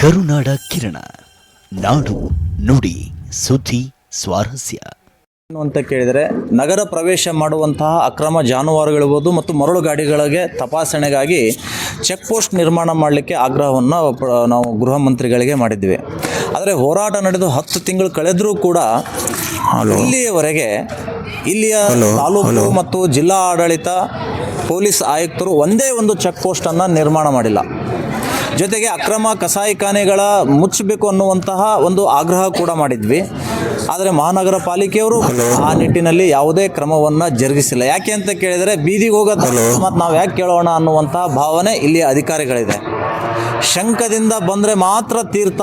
ಕರುನಾಡ ಕಿರಣ. ನಾಡು ನುಡಿ ಸುದ್ದಿ ಸ್ವಾರಸ್ಯ. ಏನು ಅಂತ ಕೇಳಿದರೆ ನಗರ ಪ್ರವೇಶ ಮಾಡುವಂತಹ ಅಕ್ರಮ ಜಾನುವಾರುಗಳಿರ್ಬೋದು ಮತ್ತು ಮರಳು ಗಾಡಿಗಳಿಗೆ ತಪಾಸಣೆಗಾಗಿ ಚೆಕ್ ಪೋಸ್ಟ್ ನಿರ್ಮಾಣ ಮಾಡಲಿಕ್ಕೆ ಆಗ್ರಹವನ್ನು ನಾವು ಗೃಹ ಮಂತ್ರಿಗಳಿಗೆ ಮಾಡಿದ್ವಿ. ಆದರೆ ಹೋರಾಟ ನಡೆದು ಹತ್ತು ತಿಂಗಳು ಕಳೆದರೂ ಕೂಡ ಇಲ್ಲಿಯವರೆಗೆ ಇಲ್ಲಿಯ ತಾಲೂಕು ಮತ್ತು ಜಿಲ್ಲಾ ಆಡಳಿತ ಪೊಲೀಸ್ ಆಯುಕ್ತರು ಒಂದೇ ಒಂದು ಚೆಕ್ ಪೋಸ್ಟನ್ನು ನಿರ್ಮಾಣ ಮಾಡಿಲ್ಲ. ಜೊತೆಗೆ ಅಕ್ರಮ ಕಸಾಯಿಖಾನೆಗಳ ಮುಚ್ಚಬೇಕು ಅನ್ನುವಂತಹ ಒಂದು ಆಗ್ರಹ ಕೂಡ ಮಾಡಿದ್ವಿ. ಆದರೆ ಮಹಾನಗರ ಪಾಲಿಕೆಯವರು ಆ ನಿಟ್ಟಿನಲ್ಲಿ ಯಾವುದೇ ಕ್ರಮವನ್ನು ಜರುಗಿಸಿಲ್ಲ. ಯಾಕೆ ಅಂತ ಕೇಳಿದರೆ ಬೀದಿಗೆ ಹೋಗೋದು ಮತ್ತು ನಾವು ಯಾಕೆ ಕೇಳೋಣ ಅನ್ನುವಂತಹ ಭಾವನೆ ಇಲ್ಲಿ ಅಧಿಕಾರಿಗಳಿದೆ. ಶಂಕದಿಂದ ಬಂದರೆ ಮಾತ್ರ ತೀರ್ಥ.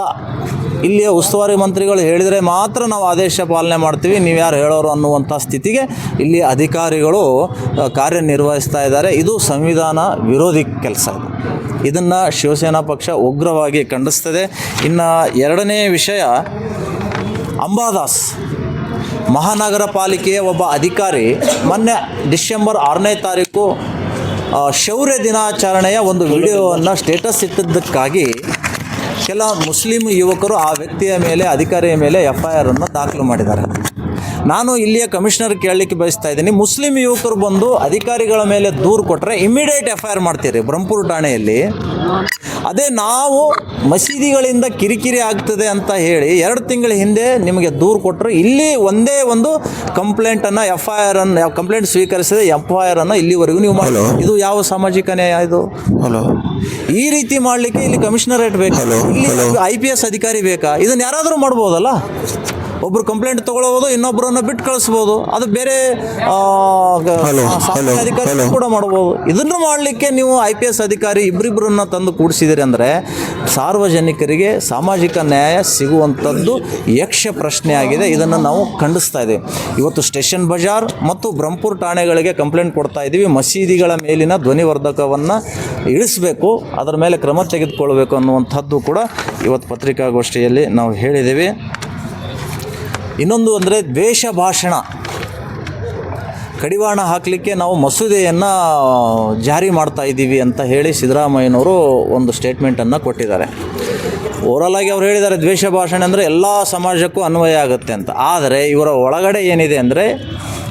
ಇಲ್ಲಿಯ ಉಸ್ತುವಾರಿ ಮಂತ್ರಿಗಳು ಹೇಳಿದರೆ ಮಾತ್ರ ನಾವು ಆದೇಶ ಪಾಲನೆ ಮಾಡ್ತೀವಿ. ನೀವು ಯಾರು ಹೇಳೋರು ಅನ್ನುವಂಥ ಸ್ಥಿತಿಗೆ ಇಲ್ಲಿ ಅಧಿಕಾರಿಗಳು ಕಾರ್ಯನಿರ್ವಹಿಸ್ತಾ ಇದ್ದಾರೆ. ಇದು ಸಂವಿಧಾನ ವಿರೋಧಿ ಕೆಲಸ ಇದು. ಇದನ್ನು ಶಿವಸೇನಾ ಪಕ್ಷ ಉಗ್ರವಾಗಿ ಖಂಡಿಸ್ತದೆ. ಇನ್ನು ಎರಡನೇ ವಿಷಯ, ಅಂಬಾದಾಸ್ ಮಹಾನಗರ ಪಾಲಿಕೆಯ ಒಬ್ಬ ಅಧಿಕಾರಿ ಮೊನ್ನೆ ಡಿಸೆಂಬರ್ ಆರನೇ ತಾರೀಕು ಶೌರ್ಯ ದಿನಾಚರಣೆಯ ಒಂದು ವಿಡಿಯೋವನ್ನು ಸ್ಟೇಟಸ್ ಇಟ್ಟಿದ್ದಕ್ಕಾಗಿ ಕೆಲ ಮುಸ್ಲಿಂ ಯುವಕರು ಆ ವ್ಯಕ್ತಿಯ ಮೇಲೆ ಅಧಿಕಾರಿಯ ಮೇಲೆ ಎಫ್ ಐ ಆರನ್ನು ದಾಖಲು ಮಾಡಿದ್ದಾರೆ. ನಾನು ಇಲ್ಲಿಯ ಕಮಿಷನರ್ ಕೇಳಲಿಕ್ಕೆ ಬಯಸ್ತಾ ಇದ್ದೀನಿ. ಮುಸ್ಲಿಂ ಯುವಕರು ಬಂದು ಅಧಿಕಾರಿಗಳ ಮೇಲೆ ದೂರು ಕೊಟ್ಟರೆ ಇಮಿಡಿಯೇಟ್ ಎಫ್ ಐ ಆರ್ ಮಾಡ್ತೀರಿ ಬ್ರಹ್ಮಪುರ ಠಾಣೆಯಲ್ಲಿ. ಅದೇ ನಾವು ಮಸೀದಿಗಳಿಂದ ಕಿರಿಕಿರಿ ಆಗ್ತದೆ ಅಂತ ಹೇಳಿ ಎರಡು ತಿಂಗಳ ಹಿಂದೆ ನಿಮಗೆ ದೂರು ಕೊಟ್ಟರು ಇಲ್ಲಿ ಒಂದೇ ಒಂದು ಕಂಪ್ಲೇಂಟನ್ನು ಎಫ್ ಐ ಆರ್ ಅನ್ನು ಕಂಪ್ಲೇಂಟ್ ಸ್ವೀಕರಿಸಿದ ಎಫ್ ಐ ಆರ್ ಅನ್ನು ಇಲ್ಲಿವರೆಗೂ ನೀವು ಮಾಡಿ ಇದು ಯಾವ ಸಾಮಾಜಿಕ ನ್ಯಾಯ ಇದು? ಹಲೋ ಈ ರೀತಿ ಮಾಡಲಿಕ್ಕೆ ಇಲ್ಲಿ ಕಮಿಷನರೇಟ್ ಬೇಕಲ್ಲ ಇಲ್ಲಿ ಐ ಪಿ ಎಸ್ ಅಧಿಕಾರಿ ಬೇಕಾ? ಇದನ್ನ ಯಾರಾದರೂ ಮಾಡ್ಬೋದಲ್ಲ? ಒಬ್ರು ಕಂಪ್ಲೇಂಟ್ ತಗೊಳ್ಬೋದು ಇನ್ನೊಬ್ಬರನ್ನ ಬಿಟ್ಟು ಕಳಿಸ್ಬೋದು. ಅದು ಬೇರೆ ಸಾಮಾನ್ಯ ಅಧಿಕಾರಿ ಕೂಡ ಮಾಡ್ಬೋದು. ಇದನ್ನು ಮಾಡಲಿಕ್ಕೆ ನೀವು ಐ ಪಿ ಎಸ್ ಅಧಿಕಾರಿ ಇಬ್ಬರಿಬ್ಬರನ್ನ ತಂದು ಕೂಡಿಸಿದಿರಿ ಅಂದರೆ ಸಾರ್ವಜನಿಕರಿಗೆ ಸಾಮಾಜಿಕ ನ್ಯಾಯ ಸಿಗುವಂಥದ್ದು ಯಕ್ಷ ಪ್ರಶ್ನೆ ಆಗಿದೆ ಇದನ್ನು ನಾವು ಖಂಡಿಸ್ತಾ ಇದ್ದೀವಿ. ಇವತ್ತು ಸ್ಟೇಷನ್ ಬಜಾರ್ ಮತ್ತು ಬ್ರಹ್ಮಪುರ ಠಾಣೆಗಳಿಗೆ ಕಂಪ್ಲೇಂಟ್ ಕೊಡ್ತಾ ಇದ್ದೀವಿ. ಮಸೀದಿಗಳ ಮೇಲಿನ ಧ್ವನಿವರ್ಧಕವನ್ನು ಇಳಿಸಬೇಕು ಅದರ ಮೇಲೆ ಕ್ರಮ ತೆಗೆದುಕೊಳ್ಬೇಕು ಅನ್ನುವಂಥದ್ದು ಕೂಡ ಇವತ್ತು ಪತ್ರಿಕಾಗೋಷ್ಠಿಯಲ್ಲಿ ನಾವು ಹೇಳಿದ್ದೀವಿ. ಇನ್ನೊಂದು ಅಂದರೆ ದ್ವೇಷ ಭಾಷಣ. ಕಡಿವಾಣ ಹಾಕಲಿಕ್ಕೆ ನಾವು ಮಸೂದೆಯನ್ನು ಜಾರಿ ಮಾಡ್ತಾ ಇದ್ದೀವಿ ಅಂತ ಹೇಳಿ ಸಿದ್ದರಾಮಯ್ಯನವರು ಒಂದು ಸ್ಟೇಟ್ಮೆಂಟನ್ನು ಕೊಟ್ಟಿದ್ದಾರೆ. ಓರಲಾಗಿ ಅವ್ರು ಹೇಳಿದ್ದಾರೆ, ದ್ವೇಷ ಭಾಷಣ ಅಂದರೆ ಎಲ್ಲ ಸಮಾಜಕ್ಕೂ ಅನ್ವಯ ಆಗುತ್ತೆ ಅಂತ. ಆದರೆ ಇವರ ಒಳಗಡೆ ಏನಿದೆ ಅಂದರೆ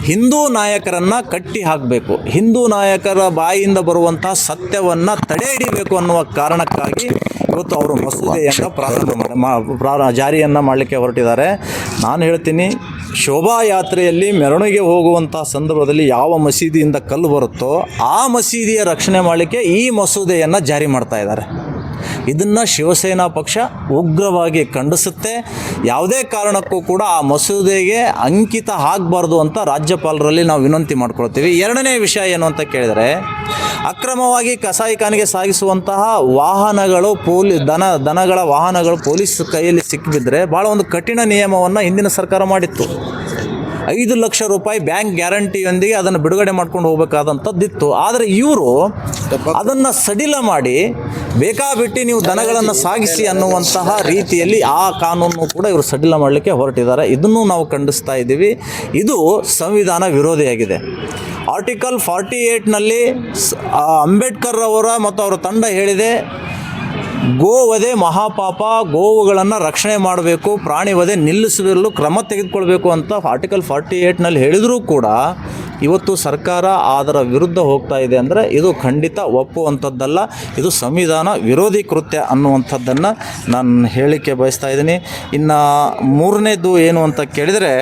ಹಿಂದೂ ನಾಯಕರನ್ನು ಕಟ್ಟಿ ಹಾಕಬೇಕು. ಹಿಂದೂ ನಾಯಕರ ಬಾಯಿಯಿಂದ ಬರುವಂತಹ ಸತ್ಯವನ್ನು ತಡೆ ಹಿಡಿಬೇಕು ಅನ್ನುವ ಕಾರಣಕ್ಕಾಗಿ ಇವತ್ತು ಅವರು ಮಸೂದೆಯನ್ನು ಪ್ರಾರಂಭ ಮಾಡಿ ಜಾರಿಯನ್ನು ಮಾಡಲಿಕ್ಕೆ ಹೊರಟಿದ್ದಾರೆ. ನಾನು ಹೇಳ್ತೀನಿ ಶೋಭಾಯಾತ್ರೆಯಲ್ಲಿ ಮೆರವಣಿಗೆ ಹೋಗುವಂಥ ಸಂದರ್ಭದಲ್ಲಿ ಯಾವ ಮಸೀದಿಯಿಂದ ಕಲ್ಲು ಬರುತ್ತೋ ಆ ಮಸೀದಿಯ ರಕ್ಷಣೆ ಮಾಡಲಿಕ್ಕೆ ಈ ಮಸೂದೆಯನ್ನು ಜಾರಿ ಮಾಡ್ತಾ ಇದ್ದಾರೆ. ಇದನ್ನು ಶಿವಸೇನಾ ಪಕ್ಷ ಉಗ್ರವಾಗಿ ಖಂಡಿಸುತ್ತೆ. ಯಾವುದೇ ಕಾರಣಕ್ಕೂ ಕೂಡ ಆ ಮಸೂದೆಗೆ ಅಂಕಿತ ಆಗಬಾರ್ದು ಅಂತ ರಾಜ್ಯಪಾಲರಲ್ಲಿ ನಾವು ವಿನಂತಿ ಮಾಡ್ಕೊಳ್ತೀವಿ. ಎರಡನೇ ವಿಷಯ ಏನು ಅಂತ ಕೇಳಿದರೆ, ಅಕ್ರಮವಾಗಿ ಕಸಾಯಿಖಾನೆಗೆ ಸಾಗಿಸುವಂತಹ ವಾಹನಗಳು ಪೊಲೀಸ್ ದನ, ದನಗಳ ವಾಹನಗಳು ಪೊಲೀಸ್ ಕೈಯಲ್ಲಿ ಸಿಕ್ಕಿಬಿದ್ರೆ ಭಾಳ ಒಂದು ಕಠಿಣ ನಿಯಮವನ್ನು ಹಿಂದಿನ ಸರ್ಕಾರ ಮಾಡಿತ್ತು. ಐದು ಲಕ್ಷ ರೂಪಾಯಿ ಬ್ಯಾಂಕ್ ಗ್ಯಾರಂಟಿಯೊಂದಿಗೆ ಅದನ್ನು ಬಿಡುಗಡೆ ಮಾಡ್ಕೊಂಡು ಹೋಗಬೇಕಾದಂಥದ್ದಿತ್ತು. ಆದರೆ ಇವರು ಅದನ್ನು ಸಡಿಲ ಮಾಡಿ ಬೇಕಾಬಿಟ್ಟಿ ನೀವು ದನಗಳನ್ನು ಸಾಗಿಸಿ ಅನ್ನುವಂತಹ ರೀತಿಯಲ್ಲಿ ಆ ಕಾನೂನು ಕೂಡ ಇವರು ಸಡಿಲ ಮಾಡಲಿಕ್ಕೆ ಹೊರಟಿದ್ದಾರೆ. ಇದನ್ನು ನಾವು ಖಂಡಿಸ್ತಾ ಇದ್ದೀವಿ. ಇದು ಸಂವಿಧಾನ ವಿರೋಧಿಯಾಗಿದೆ. ಆರ್ಟಿಕಲ್ ಫಾರ್ಟಿ ಏಯ್ಟ್ನಲ್ಲಿ ಅಂಬೇಡ್ಕರ್ ಅವರ ಮತ್ತು ಅವರ ತಂಡ ಹೇಳಿದೆ ಗೋವಧೆ ಮಹಾಪಾಪ, ಗೋವುಗಳನ್ನು ರಕ್ಷಣೆ ಮಾಡಬೇಕು ಪ್ರಾಣಿ ವಧೆ ನಿಲ್ಲಿಸಲು ಕ್ರಮ ತೆಗೆದುಕೊಳ್ಬೇಕು ಅಂತ ಆರ್ಟಿಕಲ್ ಫಾರ್ಟಿ ಏಯ್ಟ್ನಲ್ಲಿ ಹೇಳಿದರೂ ಕೂಡ ಇವತ್ತು ಸರ್ಕಾರ ಅದರ ವಿರುದ್ಧ ಹೋಗ್ತಾ ಇದೆ ಅಂದರೆ ಇದು ಖಂಡಿತ ಒಪ್ಪುವಂಥದ್ದಲ್ಲ ಇದು ಸಂವಿಧಾನ ವಿರೋಧಿ ಕೃತ್ಯ ಅನ್ನುವಂಥದ್ದನ್ನು ನಾನು ಹೇಳಲಿಕ್ಕೆ ಬಯಸ್ತಾ ಇದ್ದೀನಿ. ಇನ್ನು ಮೂರನೇದು ಏನು ಅಂತ ಕೇಳಿದರೆ,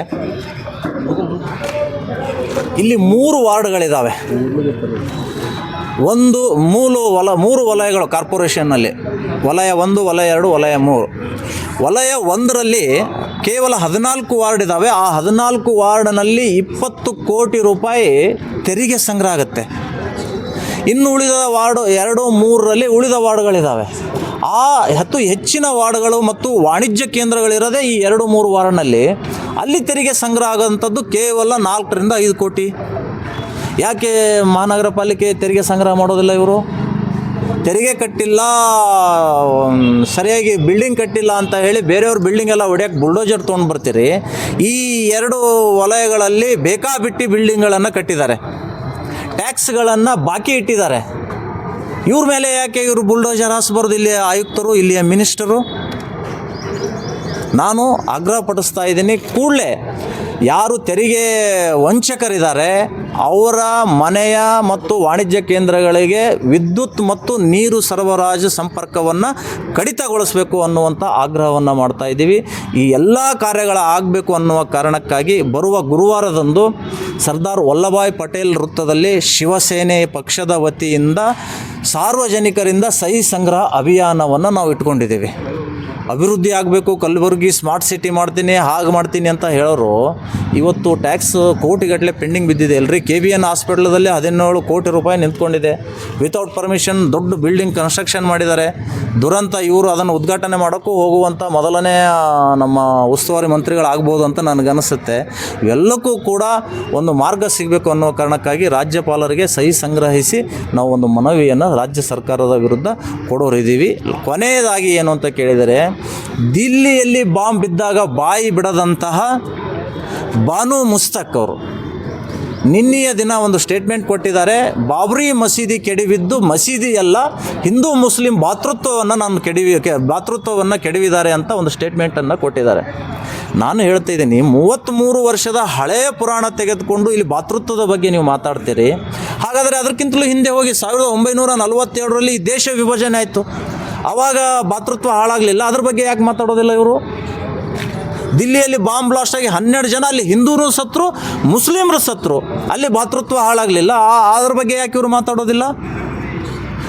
ಇಲ್ಲಿ ಮೂರು ವಾರ್ಡ್ಗಳಿದ್ದಾವೆ ಒಂದು ಮೂಲು ವಲ, ಮೂರು ವಲಯಗಳು ಕಾರ್ಪೊರೇಷನ್ನಲ್ಲಿ. ವಲಯ ಒಂದು, ವಲಯ ಎರಡು, ವಲಯ ಮೂರು. ವಲಯ ಒಂದರಲ್ಲಿ ಕೇವಲ ಹದಿನಾಲ್ಕು ವಾರ್ಡ್ ಇದ್ದಾವೆ ಆ ಹದಿನಾಲ್ಕು ವಾರ್ಡ್ನಲ್ಲಿ ಇಪ್ಪತ್ತು ಕೋಟಿ ರೂಪಾಯಿ ತೆರಿಗೆ ಸಂಗ್ರಹ ಆಗುತ್ತೆ. ಇನ್ನು ಉಳಿದ ವಾರ್ಡು ಎರಡು, ಮೂರರಲ್ಲಿ ಉಳಿದ ವಾರ್ಡ್ಗಳಿದ್ದಾವೆ ಆ ಹತ್ತು ಹೆಚ್ಚಿನ ವಾರ್ಡ್ಗಳು ಮತ್ತು ವಾಣಿಜ್ಯ ಕೇಂದ್ರಗಳಿರೋದೇ ಈ ಎರಡು, ಮೂರು ವಾರ್ಡ್ನಲ್ಲಿ ಅಲ್ಲಿ ತೆರಿಗೆ ಸಂಗ್ರಹ ಆಗೋಂಥದ್ದು ಕೇವಲ ನಾಲ್ಕರಿಂದ ಐದು ಕೋಟಿ. ಯಾಕೆ ಮಹಾನಗರ ಪಾಲಿಕೆ ತೆರಿಗೆ ಸಂಗ್ರಹ ಮಾಡೋದಿಲ್ಲ ಇವರು? ತೆರಿಗೆ ಕಟ್ಟಿಲ್ಲ ಸರಿಯಾಗಿ ಬಿಲ್ಡಿಂಗ್ ಕಟ್ಟಿಲ್ಲ ಅಂತ ಹೇಳಿ ಬೇರೆಯವ್ರ ಬಿಲ್ಡಿಂಗ್ ಎಲ್ಲ ಹೊಡ್ಯಕ್ಕೆ ಬುಲ್ಡೋಜರ್ ತೊಗೊಂಡು ಬರ್ತೀರಿ. ಈ ಎರಡು ವಲಯಗಳಲ್ಲಿ ಬೇಕಾಬಿಟ್ಟಿ ಬಿಲ್ಡಿಂಗ್ಗಳನ್ನು ಕಟ್ಟಿದ್ದಾರೆ. ಟ್ಯಾಕ್ಸ್ಗಳನ್ನು ಬಾಕಿ ಇಟ್ಟಿದ್ದಾರೆ. ಇವ್ರ ಮೇಲೆ ಯಾಕೆ ಇವರು ಬುಲ್ಡೋಜರ್ ಹಾಸ್ಬಾರ್ದು? ಇಲ್ಲಿಯ ಆಯುಕ್ತರು, ಇಲ್ಲಿಯ ಮಿನಿಸ್ಟರು? ನಾನು ಆಗ್ರಹ ಪಡಿಸ್ತಾ ಇದ್ದೀನಿ, ಕೂಡಲೇ ಯಾರು ತೆರಿಗೆ ವಂಚಕರಿದ್ದಾರೆ, ಅವರ ಮನೆಯ ಮತ್ತು ವಾಣಿಜ್ಯ ಕೇಂದ್ರಗಳಿಗೆ ವಿದ್ಯುತ್ ಮತ್ತು ನೀರು ಸರಬರಾಜು ಸಂಪರ್ಕವನ್ನು ಕಡಿತಗೊಳಿಸಬೇಕು ಅನ್ನುವಂಥ ಆಗ್ರಹವನ್ನು ಮಾಡ್ತಾ ಇದ್ದೀವಿ. ಈ ಎಲ್ಲ ಕಾರ್ಯಗಳ ಆಗಬೇಕು ಅನ್ನುವ ಕಾರಣಕ್ಕಾಗಿ ಬರುವ ಗುರುವಾರದಂದು ಸರ್ದಾರ್ ವಲ್ಲಭಾಯ್ ಪಟೇಲ್ ವೃತ್ತದಲ್ಲಿ ಶಿವಸೇನೆ ಪಕ್ಷದ ವತಿಯಿಂದ ಸಾರ್ವಜನಿಕರಿಂದ ಸಹಿ ಸಂಗ್ರಹ ಅಭಿಯಾನವನ್ನು ನಾವು ಇಟ್ಕೊಂಡಿದ್ದೀವಿ ಅಭಿವೃದ್ಧಿ ಆಗಬೇಕು, ಕಲಬುರಗಿ ಸ್ಮಾರ್ಟ್ ಸಿಟಿ ಮಾಡ್ತೀನಿ, ಹಾಗೆ ಮಾಡ್ತೀನಿ ಅಂತ ಹೇಳೋರು, ಇವತ್ತು ಟ್ಯಾಕ್ಸ್ ಕೋಟಿಗಟ್ಟಲೆ ಪೆಂಡಿಂಗ್ ಬಿದ್ದಿದೆ. ಅಲ್ರಿ ಕೆ ಬಿ ಎನ್ ಹಾಸ್ಪಿಟ್ಲದಲ್ಲಿ ಹದಿನೇಳು ಕೋಟಿ ರೂಪಾಯಿ ನಿಂತ್ಕೊಂಡಿದೆ. ವಿತೌಟ್ ಪರ್ಮಿಷನ್ ದೊಡ್ಡ ಬಿಲ್ಡಿಂಗ್ ಕನ್ಸ್ಟ್ರಕ್ಷನ್ ಮಾಡಿದ್ದಾರೆ. ದುರಂತ ಇವರು ಅದನ್ನು ಉದ್ಘಾಟನೆ ಮಾಡೋಕ್ಕೂ ಹೋಗುವಂಥ ಮೊದಲನೇ ನಮ್ಮ ಉಸ್ತುವಾರಿ ಮಂತ್ರಿಗಳಾಗ್ಬೋದು ಅಂತ ನನಗನ್ನಿಸುತ್ತೆ. ಇವೆಲ್ಲಕ್ಕೂ ಕೂಡ ಒಂದು ಮಾರ್ಗ ಸಿಗಬೇಕು ಅನ್ನೋ ಕಾರಣಕ್ಕಾಗಿ ರಾಜ್ಯಪಾಲರಿಗೆ ಸಹಿ ಸಂಗ್ರಹಿಸಿ ನಾವು ಒಂದು ಮನವಿಯನ್ನು ರಾಜ್ಯ ಸರ್ಕಾರದ ವಿರುದ್ಧ ಕೊಡೋರಿದ್ದೀವಿ. ಕೊನೆಯದಾಗಿ ಏನು ಅಂತ ಕೇಳಿದರೆ ದಿಲ್ಲಿಯಲ್ಲಿ ಬಾಂಬ್ ಬಿದ್ದಾಗ ಬಾಯಿ ಬಿಡದಂತಹ ಬಾನು ಮುಸ್ತಕ್ ಅವರು. ನಿನ್ನೆಯ ದಿನ ಒಂದು ಸ್ಟೇಟ್ಮೆಂಟ್ ಕೊಟ್ಟಿದ್ದಾರೆ, ಬಾಬ್ರಿ ಮಸೀದಿ ಕೆಡವಿದ್ದು ಮಸೀದಿ ಅಲ್ಲ, ಹಿಂದೂ ಮುಸ್ಲಿಂ ಭಾತೃತ್ವವನ್ನು ನಾನು ಕೆಡವಿ ಭಾತೃತ್ವವನ್ನು ಕೆಡವಿದ್ದಾರೆ ಅಂತ ಒಂದು ಸ್ಟೇಟ್ಮೆಂಟನ್ನು ಕೊಟ್ಟಿದ್ದಾರೆ. ನಾನು ಹೇಳ್ತಾ ಇದ್ದೀನಿ, ಮೂವತ್ತ್ಮೂರು ವರ್ಷದ ಹಳೆಯ ಪುರಾಣ ತೆಗೆದುಕೊಂಡು ಇಲ್ಲಿ ಭಾತೃತ್ವದ ಬಗ್ಗೆ ನೀವು ಮಾತಾಡ್ತೀರಿ. ಹಾಗಾದರೆ ಅದಕ್ಕಿಂತಲೂ ಹಿಂದೆ ಹೋಗಿ ಸಾವಿರದ ಒಂಬೈನೂರ ನಲವತ್ತೆರಡರಲ್ಲಿ ದೇಶ ವಿಭಜನೆ ಆಯಿತು. ಆವಾಗ ಭಾತೃತ್ವ ಹಾಳಾಗಲಿಲ್ಲ. ಅದ್ರ ಬಗ್ಗೆ ಯಾಕೆ ಮಾತಾಡೋದಿಲ್ಲ ಇವರು? ದಿಲ್ಲಿಯಲ್ಲಿ ಬಾಂಬ್ ಬ್ಲಾಸ್ಟ್ ಆಗಿ ಹನ್ನೆರಡು ಜನ ಅಲ್ಲಿ ಹಿಂದೂರು ಸತ್ರು, ಮುಸ್ಲಿಮರು ಸತ್ರು, ಅಲ್ಲಿ ಭಾತೃತ್ವ ಹಾಳಾಗಲಿಲ್ಲ. ಅದ್ರ ಬಗ್ಗೆ ಯಾಕೆ ಇವರು ಮಾತಾಡೋದಿಲ್ಲ?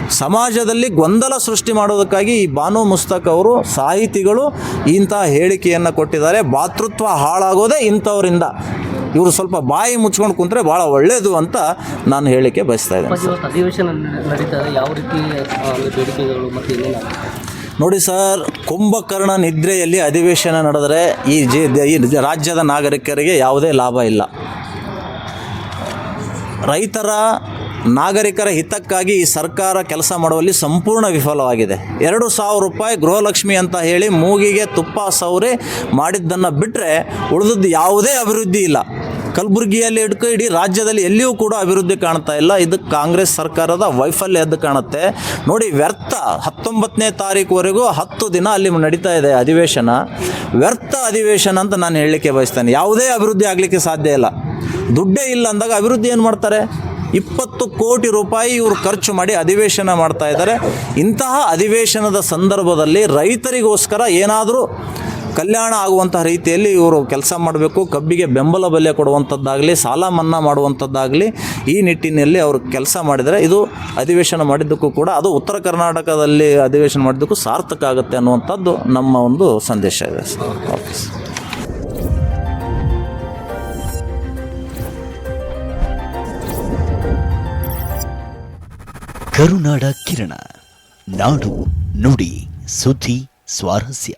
ಸಮಾಜದಲ್ಲಿ ಗೊಂದಲ ಸೃಷ್ಟಿ ಮಾಡೋದಕ್ಕಾಗಿ ಈ ಬಾನು ಮುಸ್ತಕ್ ಅವರು ಸಾಹಿತಿಗಳು ಇಂಥ ಹೇಳಿಕೆಯನ್ನು ಕೊಟ್ಟಿದ್ದಾರೆ. ಭಾತೃತ್ವ ಹಾಳಾಗೋದೇ ಇಂಥವರಿಂದ. ಇವರು ಸ್ವಲ್ಪ ಬಾಯಿ ಮುಚ್ಕೊಂಡು ಕುಂತ್ರೆ ಭಾಳ ಒಳ್ಳೆಯದು ಅಂತ ನಾನು ಹೇಳಿಕೆ ಬಯಸ್ತಾ ಇದ್ದೇನೆ. ಬಗ್ಗೆ ಇವತ್ತು ಅಧಿವೇಶನ ನಡೀತಾ ಇದೆ ಯಾವ ರೀತಿ ಆ, ಅಲ್ಲಿ ಬೇಡಿಕೆಗಳು ಮತ್ತು ಏನೇನು ನೋಡಿ ಸರ್ ಕುಂಭಕರ್ಣ ನಿದ್ರೆಯಲ್ಲಿ ಅಧಿವೇಶನ ನಡೆದರೆ ಈ ಜಿ ಈ ರಾಜ್ಯದ ನಾಗರಿಕರಿಗೆ ಯಾವುದೇ ಲಾಭ ಇಲ್ಲ. ರೈತರ ನಾಗರಿಕರ ಹಿತಕ್ಕಾಗಿ ಈ ಸರ್ಕಾರ ಕೆಲಸ ಮಾಡುವಲ್ಲಿ ಸಂಪೂರ್ಣ ವಿಫಲವಾಗಿದೆ. ಎರಡು ಸಾವಿರ ರೂಪಾಯಿ ಗೃಹಲಕ್ಷ್ಮಿ ಅಂತ ಹೇಳಿ ಮೂಗಿಗೆ ತುಪ್ಪ ಸೌರಿ ಮಾಡಿದ್ದನ್ನು ಬಿಟ್ಟರೆ ಉಳಿದದ್ದು ಯಾವುದೇ ಅಭಿವೃದ್ಧಿ ಇಲ್ಲ. ಕಲಬುರಗಿಯಲ್ಲಿ ಹಿಡ್ಕೊ ಇಡೀ ರಾಜ್ಯದಲ್ಲಿ ಎಲ್ಲಿಯೂ ಕೂಡ ಅಭಿವೃದ್ಧಿ ಕಾಣ್ತಾ ಇಲ್ಲ. ಇದು ಕಾಂಗ್ರೆಸ್ ಸರ್ಕಾರದ ವೈಫಲ್ಯ ಎದ್ದು ಕಾಣುತ್ತೆ. ನೋಡಿ, ವ್ಯರ್ಥ ಹತ್ತೊಂಬತ್ತನೇ ತಾರೀಕುವರೆಗೂ ಹತ್ತು ದಿನ ಅಲ್ಲಿ ನಡೀತಾ ಇದೆ ಅಧಿವೇಶನ. ವ್ಯರ್ಥ ಅಧಿವೇಶನ ಅಂತ ನಾನು ಹೇಳಲಿಕ್ಕೆ ಬಯಸ್ತೇನೆ. ಯಾವುದೇ ಅಭಿವೃದ್ಧಿ ಆಗಲಿಕ್ಕೆ ಸಾಧ್ಯ ಇಲ್ಲ. ದುಡ್ಡೇ ಇಲ್ಲ ಅಂದಾಗ ಅಭಿವೃದ್ಧಿ ಏನು ಮಾಡ್ತಾರೆ? ಇಪ್ಪತ್ತು ಕೋಟಿ ರೂಪಾಯಿ ಇವರು ಖರ್ಚು ಮಾಡಿ ಅಧಿವೇಶನ ಮಾಡ್ತಾ ಇದ್ದಾರೆ. ಇಂತಹ ಅಧಿವೇಶನದ ಸಂದರ್ಭದಲ್ಲಿ ರೈತರಿಗೋಸ್ಕರ ಏನಾದರೂ ಕಲ್ಯಾಣ ಆಗುವಂತಹ ರೀತಿಯಲ್ಲಿ ಇವರು ಕೆಲಸ ಮಾಡಬೇಕು, ಕಬ್ಬಿಗೆ ಬೆಂಬಲ ಬೆಲೆ ಕೊಡುವಂಥದ್ದಾಗಲಿ ಸಾಲ ಮನ್ನಾ ಮಾಡುವಂಥದ್ದಾಗಲಿ ಈ ನಿಟ್ಟಿನಲ್ಲಿ ಅವರು ಕೆಲಸ ಮಾಡಿದರೆ ಇದು ಅಧಿವೇಶನ ಮಾಡಿದ್ದಕ್ಕೂ ಕೂಡ, ಅದು ಉತ್ತರ ಕರ್ನಾಟಕದಲ್ಲಿ ಅಧಿವೇಶನ ಮಾಡಿದ್ದಕ್ಕೂ ಸಾರ್ಥಕ ಆಗುತ್ತೆ ಅನ್ನುವಂಥದ್ದು ನಮ್ಮ ಒಂದು ಸಂದೇಶ ಇದೆ. ಓಕೆ ಕರುನಾಡ ಕಿರಣ, ನಾಡು ನುಡಿ ಸುದ್ದಿ ಸ್ವಾರಸ್ಯ.